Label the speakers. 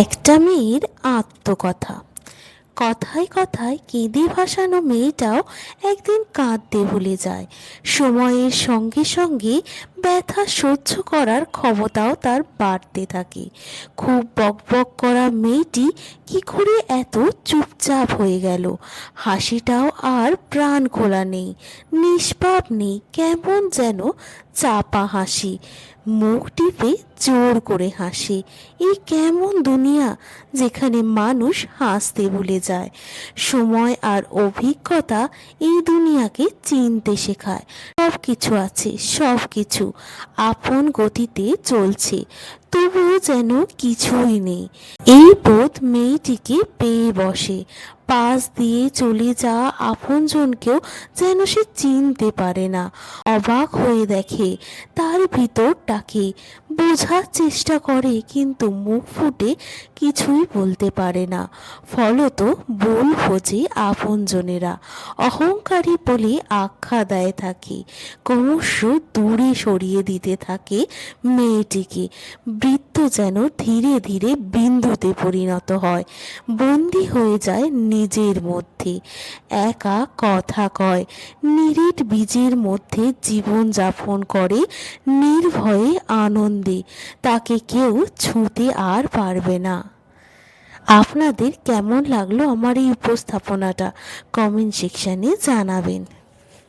Speaker 1: একটা মেয়ের আত্মকথা। কথায় কথায় কেঁদে ভাসানো মেয়েটাও একদিন কাঁদতে ভুলে যায়। সময়ের সঙ্গে সঙ্গে ব্যথা সহ্য করার ক্ষমতাও তার বাড়তে থাকে। খুব বকবক করা মেয়েটি কি করে এত চুপচাপ হয়ে গেল? হাসিটাও আর প্রাণ খোলা নেই। নিষ্পাপ নেই, কেমন যেন চাপা হাসি। মুখ টিপে জোর করে হাসে। এই কেমন দুনিয়া যেখানে মানুষ হাসতে ভুলে যায়। সময় আর অভিজ্ঞতা এই দুনিয়াকে চিনতে শেখায়। সব কিছু আছে সব কিছু আপন গতিতে চলছে। তবুও যেন কিছুই নেই। এই বোধ মেয়েটিকে পেয়ে বসে। পাশ দিয়ে চলে যাওয়া আপনজনকেও যেন সে চিনতে পারে না। অবাক হয়ে দেখে, তার ভিতরটাকে বোঝার চেষ্টা করে, কিন্তু মুখ ফুটে কিছুই বলতে পারে না। ফলত ভুল খোঁজে আপনজনেরা। অহংকারী বলে আখ্যা দেয় থাকে ক্রমশ দূরে সরিয়ে দিতে থাকে মেয়েটিকে। যেন ধীরে ধীরে বিন্দুতে পরিণত হয়, বন্দি হয়ে যায় নিজের মধ্যে। একা কথা কয়, নিরিট বীজের মধ্যে জীবন যাপন করে, নির্ভয়ে আনন্দে। তাকে কেউ ছুঁতে আর পারবে না। আপনাদের কেমন লাগল আমার এই উপস্থাপনাটা? কমেন্ট সেকশানে জানাবেন।